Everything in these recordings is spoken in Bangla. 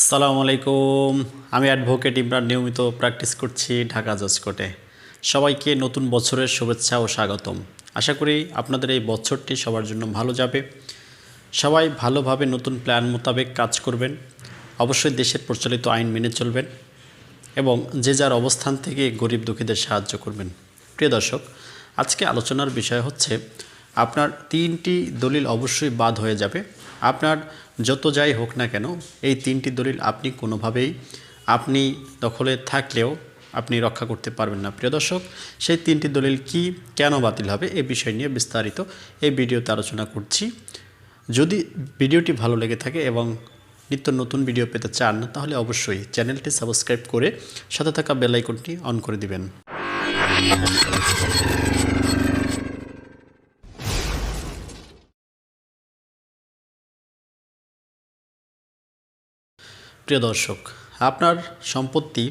আসসালামু আলাইকুম। আমি অ্যাডভোকেট ইমরান নিয়মিত প্র্যাকটিস করছি ঢাকা জজ কোর্টে সবাইকে নতুন বছরের শুভেচ্ছা ও স্বাগতম। আশা করি আপনাদের এই বছরটি সবার জন্য ভালো যাবে। সবাই ভালোভাবে নতুন প্ল্যান মোতাবেক কাজ করবেন। অবশ্যই দেশের প্রচলিত আইন মেনে চলবেন এবং যে যার অবস্থান থেকে গরিব দুঃখীদের সাহায্য করবেন। প্রিয় দর্শক, আজকে আলোচনার বিষয় হচ্ছে, আপনার তিনটি দলিল অবশ্যই বাদ হয়ে যাবে। আপনার যত যাই হোক না কেন, এই তিনটি দলিল আপনি কোনোভাবেই, আপনি দখলে থাকলেও আপনি রক্ষা করতে পারবেন না। প্রিয় দর্শক, সেই তিনটি দলিল কি, কেন বাতিল হবে এই বিষয় নিয়ে বিস্তারিত এই ভিডিওতে আলোচনা করছি। যদি ভিডিওটি ভালো লেগে থাকে এবং নিত্য নতুন ভিডিও পেতে চান, তাহলে অবশ্যই চ্যানেলটি সাবস্ক্রাইব করে সাথে থাকা বেল আইকনটি অন করে দিবেন। প্রিয় দর্শক, আপনার সম্পত্তি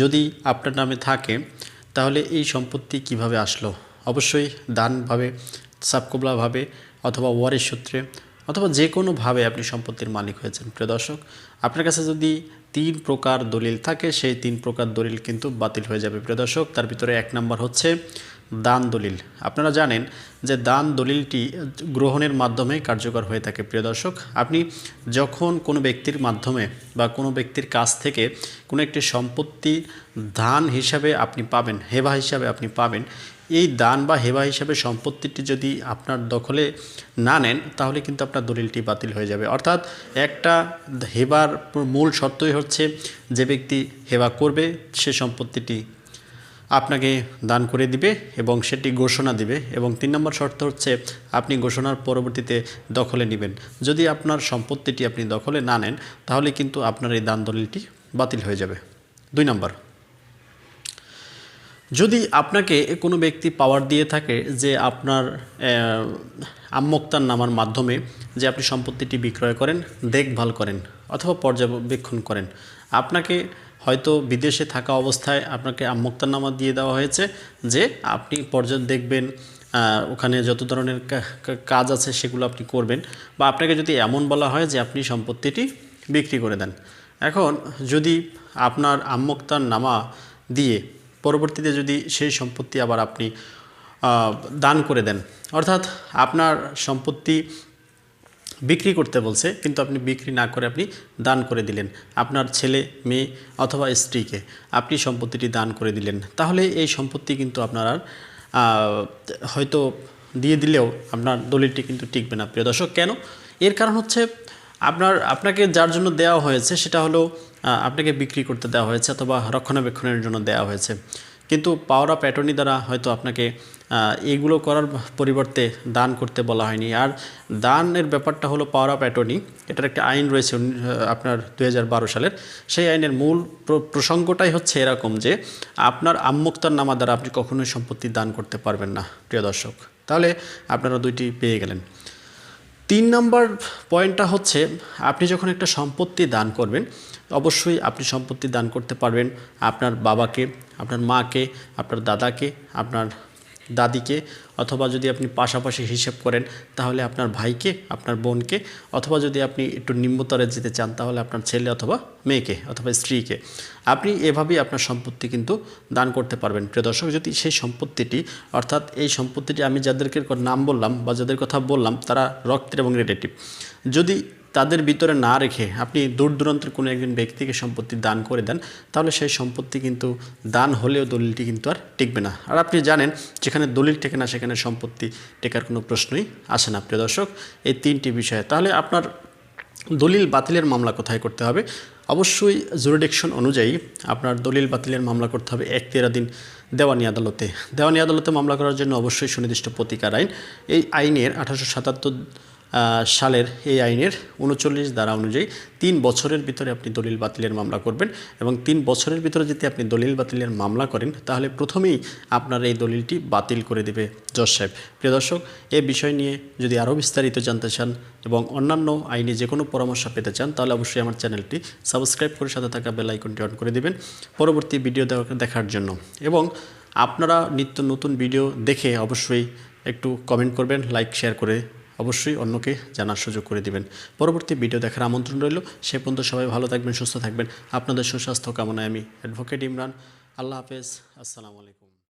যদি আপনার নামে থাকে, তাহলে এই সম্পত্তি কীভাবে আসলো? অবশ্যই দানভাবে সাবকবলাভাবে অথবা ওয়ারের সূত্রে অথবা যে কোনোভাবে আপনি সম্পত্তির মালিক হয়েছেন। প্রিয় দর্শক, আপনার কাছে যদি তিন প্রকার দলিল থাকে, সেই তিন প্রকার দলিল কিন্তু বাতিল হয়ে যাবে। প্রিয় দর্শক, তার ভিতরে এক নম্বর হচ্ছে দান দলিল। আপনারা জানেন যে দান দলিলটি গ্রহণের মাধ্যমে কার্যকর হয়ে থাকে, প্রিয় দর্শক। আপনি যখন কোনো ব্যক্তির মাধ্যমে বা কোনো ব্যক্তির কাছ থেকে কোনো একটি সম্পত্তি দান হিসাবে আপনি পাবেন, হেবা হিসাবে আপনি পাবেন, এই দান বা হেবা হিসাবে সম্পত্তিটি যদি আপনার দখলে না নেন, তাহলে কিন্তু আপনার দলিলটি বাতিল হয়ে যাবে। অর্থাৎ একটা হেবার মূল শর্তই হচ্ছে যে ব্যক্তি হেবা করবে, সে সম্পত্তিটি আপনাকে দান করে দিবে এবং সেটি ঘোষণা দিবে এবং তিন নম্বর শর্ত হচ্ছে আপনি ঘোষণার পরবর্তীতে দখলে নেবেন। যদি আপনার সম্পত্তিটি আপনি দখলে না নেন, তাহলে কিন্তু আপনার এই দান দলিলটি বাতিল হয়ে যাবে। দুই নম্বর, যদি আপনাকে কোনো ব্যক্তি পাওয়ার দিয়ে থাকে যে আপনার আম্মক্তার নামার মাধ্যমে যে আপনি সম্পত্তিটি বিক্রয় করেন, দেখভাল করেন অথবা পর্যবেক্ষণ করেন, আপনাকে হয়তো বিদেশে থাকা অবস্থায় আপনাকে আম্মক্তার নামা দিয়ে দেওয়া হয়েছে যে আপনি পর্যন্ত দেখবেন ওখানে যত ধরনের কাজ আছে সেগুলো আপনি করবেন বা আপনাকে যদি এমন বলা হয় যে আপনি সম্পত্তিটি বিক্রি করে দেন। এখন যদি আপনার আম্মক্তার নামা দিয়ে পরবর্তীতে যদি সেই সম্পত্তি আবার আপনি দান করে দেন, অর্থাৎ আপনার সম্পত্তি বিক্রি করতে বলছে, কিন্তু আপনি বিক্রি না করে আপনি দান করে দিলেন। আপনার ছেলে, মেয়ে অথবা স্ত্রীকে আপনি সম্পত্তিটি দান করে দিলেন। তাহলে এই সম্পত্তি কিন্তু আপনার আর হয়তো দিয়ে দিলেও আপনার দলিলটি কিন্তু টিকবে না, প্রিয় দর্শক। কেন? এর কারণ হচ্ছে আপনার, আপনাকে যার জন্য দেওয়া হয়েছে সেটা হলো আপনাকে বিক্রি করতে দেওয়া হয়েছে অথবা রক্ষণাবেক্ষণের জন্য দেওয়া হয়েছে। কিন্তু পাওয়ার অফ অ্যাটর্নি দ্বারা হয়তো আপনাকে এগুলো করার পরিবর্তে দান করতে বলা হয়নি। আর দানের ব্যাপারটা হলো পাওয়ার অফ অ্যাটর্নি এটার একটা আইন রয়েছে আপনার দু হাজার বারো সালের। সেই আইনের মূল প্রসঙ্গটাই হচ্ছে এরকম যে, আপনার আম্মুক্তার নামা দ্বারা আপনি কখনোই সম্পত্তি দান করতে পারবেন না, প্রিয় দর্শক। তাহলে আপনারা দুইটি পেয়ে গেলেন। তিন নম্বর পয়েন্টটা হচ্ছে, আপনি যখন একটা সম্পত্তি দান করবেন, অবশ্যই আপনি সম্পত্তি দান করতে পারবেন আপনার বাবাকে, আপনার মাকে, আপনার দাদাকে, আপনার দাদিকে অথবা যদি আপনি পাশাপাশি হিসেব করেন, তাহলে আপনার ভাইকে, আপনার বোনকে, অথবা যদি আপনি একটু নিম্নতরে যেতে চান, তাহলে আপনার ছেলে অথবা মেয়েকে, অথবা স্ত্রীকে। আপনি এভাবেই আপনার সম্পত্তি কিন্তু দান করতে পারবেন। প্রিয় দর্শক, যদি সেই সম্পত্তিটি, অর্থাৎ এই সম্পত্তিটি আমি যাদেরকে নাম বললাম বা যাদের কথা বললাম, তারা রক্তের এবং রিলেটিভ যদি তাদের ভিতরে না রেখে আপনি দূর দূরান্তের কোনো একজন ব্যক্তিকে সম্পত্তি দান করে দেন, তাহলে সেই সম্পত্তি কিন্তু দান হলেও দলিলটি কিন্তু আর টিকবে না। আর আপনি জানেন, যেখানে দলিল টেকে না, সেখানে সম্পত্তি টেকার কোনো প্রশ্নই আসে না, প্রিয় দর্শক। এই তিনটি বিষয়ে। তাহলে আপনার দলিল বাতিলের মামলা কোথায় করতে হবে? অবশ্যই জুরিডিকশন অনুযায়ী আপনার দলিল বাতিলের মামলা করতে হবে এক তেরো দিন দেওয়ানি আদালতে। দেওয়ানি আদালতে মামলা করার জন্য অবশ্যই সুনির্দিষ্ট প্রতিকার আইন। এই আইনের আঠারোশো সাতাত্তর সালের এই আইনের উনচল্লিশ ধারা অনুযায়ী তিন বছরের ভিতরে আপনি দলিল বাতিলের মামলা করবেন এবং তিন বছরের ভিতরে যদি আপনি দলিল বাতিলের মামলা করেন, তাহলে প্রথমেই আপনার এই দলিলটি বাতিল করে দেবে জজ সাহেব। প্রিয় দর্শক, এ বিষয় নিয়ে যদি আরও বিস্তারিত জানতে চান এবং অন্যান্য আইনে যে কোনো পরামর্শ পেতে চান, তাহলে অবশ্যই আমার চ্যানেলটি সাবস্ক্রাইব করে সাথে থাকা বেল আইকনটি অন করে দেবেন পরবর্তী ভিডিও দেখার জন্য। এবং আপনারা নিত্য নতুন ভিডিও দেখে অবশ্যই একটু কমেন্ট করবেন লাইক শেয়ার করে অবশ্যই অন্যকে জানার সুযোগ করে দিবেন। পরবর্তী ভিডিও দেখার আমন্ত্রণ রইল। সে পর্যন্ত সবাই ভালো থাকবেন, সুস্থ থাকবেন। আপনাদের সুস্বাস্থ্য কামনায় আমি অ্যাডভোকেট ইমরান। আল্লাহ হাফেজ। আসসালামু আলাইকুম।